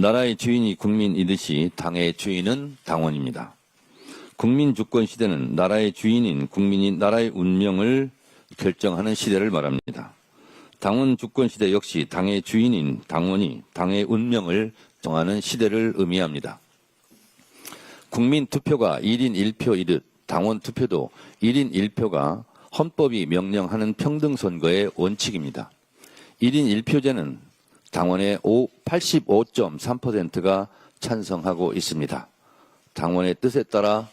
나라의 주인이 국민이듯이 당의 주인은 당원입니다. 국민 주권 시대는 나라의 주인인 국민이 나라의 운명을 결정하는 시대를 말합니다. 당원 주권 시대 역시 당의 주인인 당원이 당의 운명을 정하는 시대를 의미합니다. 국민 투표가 1인 1표이듯 당원 투표도 1인 1표가 헌법이 명령하는 평등 선거의 원칙입니다. 1인 1표제는 당원의 85.3%가 찬성하고 있습니다. 당원의 뜻에 따라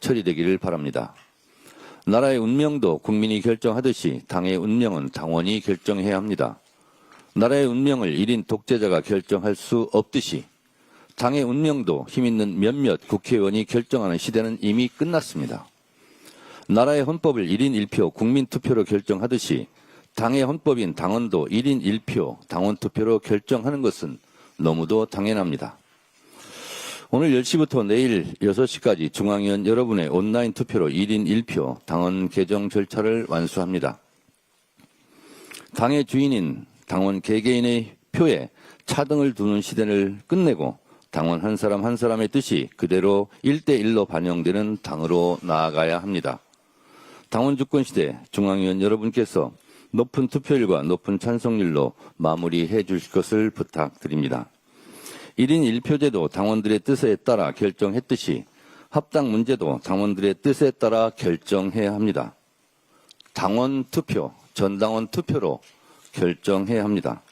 처리되기를 바랍니다. 나라의 운명도 국민이 결정하듯이 당의 운명은 당원이 결정해야 합니다. 나라의 운명을 1인 독재자가 결정할 수 없듯이 당의 운명도 힘있는 몇몇 국회의원이 결정하는 시대는 이미 끝났습니다. 나라의 헌법을 1인 1표 국민투표로 결정하듯이 당의 헌법인 당원도 1인 1표 당원 투표로 결정하는 것은 너무도 당연합니다. 오늘 10시부터 내일 6시까지 중앙위원 여러분의 온라인 투표로 1인 1표 당원 개정 절차를 완수합니다. 당의 주인인 당원 개개인의 표에 차등을 두는 시대를 끝내고 당원 한 사람 한 사람의 뜻이 그대로 1대1로 반영되는 당으로 나아가야 합니다. 당원 주권 시대 중앙위원 여러분께서 높은 투표율과 높은 찬성률로 마무리해 주실 것을 부탁드립니다. 1인 1표제도 당원들의 뜻에 따라 결정했듯이 합당 문제도 당원들의 뜻에 따라 결정해야 합니다. 당원 투표, 전당원 투표로 결정해야 합니다.